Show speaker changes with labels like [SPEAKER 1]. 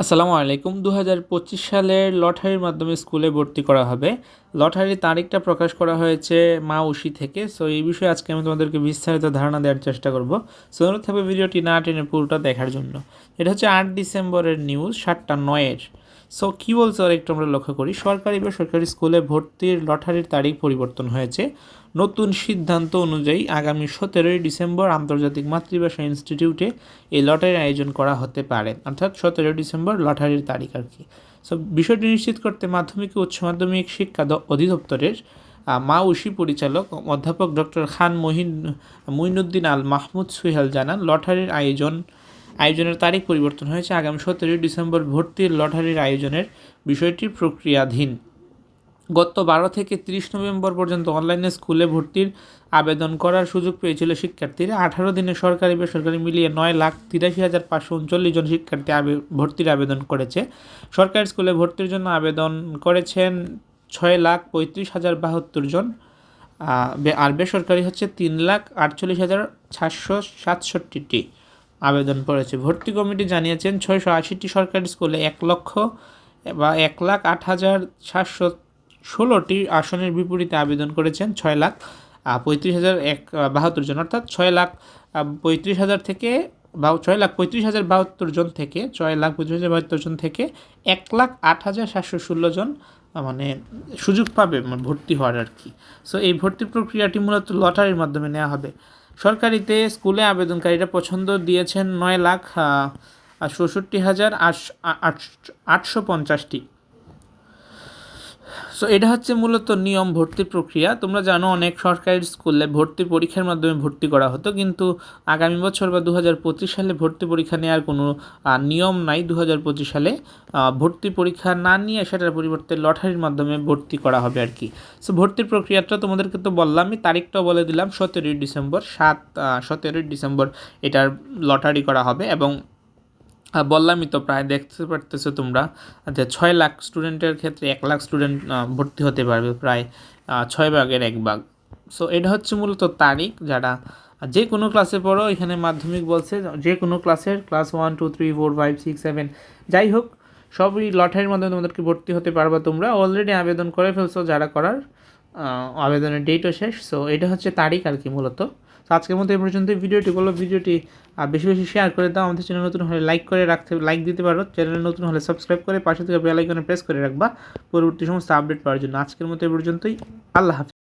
[SPEAKER 1] আসসালামু আলাইকুম। দু হাজার পঁচিশ সালের লটারির মাধ্যমে স্কুলে ভর্তি করা হবে। লটারির তারিখটা প্রকাশ করা হয়েছে মা উশি থেকে। সো, এই বিষয়ে আজকে আমি তোমাদেরকে বিস্তারিত ধারণা দেওয়ার চেষ্টা করব। সো, অনুরোধ থাকবে ভিডিওটি না টেনে পুরোটা দেখার জন্য। এটা হচ্ছে আট ডিসেম্বরের নিউজ, সাতটা নয়ের। সো কী বলছে আর একটু আমরা লক্ষ্য করি। সরকারি বেসরকারি স্কুলে ভর্তির লটারির তারিখ পরিবর্তন হয়েছে। নতুন সিদ্ধান্ত অনুযায়ী আগামী সতেরোই ডিসেম্বর আন্তর্জাতিক মাতৃভাষা ইনস্টিটিউটে এই লটারির আয়োজন করা হতে পারে। অর্থাৎ সতেরোই ডিসেম্বর লটারির তারিখ আর কি। সো বিষয়টি নিশ্চিত করতে মাধ্যমিক ও উচ্চ মাধ্যমিক শিক্ষা অধিদপ্তরের মা উশি পরিচালক অধ্যাপক ডক্টর খান মহিন মঈনুদ্দিন আল মাহমুদ সুহেল জানান, লটারির আয়োজন আয়োজনের তারিখ পরিবর্তন হয়েছে। আগামী সতেরোই ডিসেম্বর ভর্তির লটারির আয়োজনের বিষয়টি প্রক্রিয়াধীন। গত বারো থেকে তিরিশ নভেম্বর পর্যন্ত অনলাইনে স্কুলে ভর্তির আবেদন করার সুযোগ পেয়েছিল শিক্ষার্থীরা। আঠারো দিনে সরকারি, বেসরকারি মিলিয়ে নয় লাখ তিরাশি হাজার পাঁচশো উনচল্লিশ জন শিক্ষার্থী ভর্তির আবেদন করেছে। সরকারি স্কুলে ভর্তির জন্য আবেদন করেছেন ছয় লাখ পঁয়ত্রিশ হাজার বাহাত্তর জন। আর বেসরকারি হচ্ছে তিন লাখ আটচল্লিশ হাজার সাতশো সাতষট্টিটি। আবেদন করেছে। ভর্তি কমিটি জানিয়েছেন, ছয়শো আশিটি সরকারি স্কুলে এক লক্ষ বা এক লাখ আট হাজার সাতশো ষোলোটি আসনের বিপরীতে আবেদন করেছেন, ছয় লাখ পঁয়ত্রিশ হাজার এক বাহাত্তর জন, অর্থাৎ ছয় লাখ পঁয়ত্রিশ হাজার থেকে বা ছয় লাখ পঁয়ত্রিশ হাজার বাহাত্তর জন থেকে, ছয় লাখ পঁয়ত্রিশ হাজার বাহাত্তর জন থেকে এক লাখ আট হাজার সাতশো ষোলো জন মানে সুযোগ পাবে মানে ভর্তি হওয়ার আর কি। সো এই ভর্তি প্রক্রিয়াটি মূলত লটারির মাধ্যমে নেওয়া হবে। সরকারিতে স্কুলে আবেদনকারীরা পছন্দ দিয়েছেন নয় লাখ ষষট্টি হাজার আটশো পঞ্চাশটি। সো এটা হচ্ছে মূলত নিয়ম ভর্তির প্রক্রিয়া। তোমরা জানো অনেক সরকারি স্কুলে ভর্তি পরীক্ষার মাধ্যমে ভর্তি করা হতো, কিন্তু আগামী বছর বা দু হাজার পঁচিশ সালে ভর্তি পরীক্ষা নেওয়ার কোনো নিয়ম নাই দু হাজার পঁচিশ সালে। ভর্তি পরীক্ষা না নিয়ে সেটার পরিবর্তে লটারির মাধ্যমে ভর্তি করা হবে আর কি। সো ভর্তির প্রক্রিয়াটা তোমাদেরকে তো বললামই, তারিখটাও বলে দিলাম, সতেরোই ডিসেম্বর, সাত সতেরোই ডিসেম্বর এটার লটারি করা হবে এবং আহ, বললামই তো প্রায় দেখতে পারতেছো তোমরা যে ছয় লাখ স্টুডেন্টের ক্ষেত্রে এক লাখ স্টুডেন্ট ভর্তি হতে পারবে প্রায় ছয় ভাগের এক ভাগ। সো এটা হচ্ছে মূলত তারিখ যারা যে কোনো ক্লাসে পড়ো এখানে মাধ্যমিক বলছে যে কোনো ক্লাসের class one two three four five six seven যাই হোক সবই লটারির মাধ্যমে তোমাদেরকে ভর্তি হতে পারবে তোমরা। অলরেডি আবেদন করে ফেলছো যারা করার আবেদনের ডেটও শেষ। সো এটা হচ্ছে তারিখ আর কি মূলত। তো আজকের মতো এই পর্যন্ত ভিডিওটি বলো, ভিডিওটি বেশি বেশি শেয়ার করে দাও। আমাদের চ্যানেল নতুন হলে লাইক করে রাখতে লাইক দিতে পারো। চ্যানেল নতুন হলে সাবস্ক্রাইব করে পাশে থেকে বেল আইকনে প্রেস করে রাখবা। পরবর্তী সমস্ত আপডেট পাওয়ার জন্য আজকের মতো এই পর্যন্তই। আল্লাহ হাফিজ।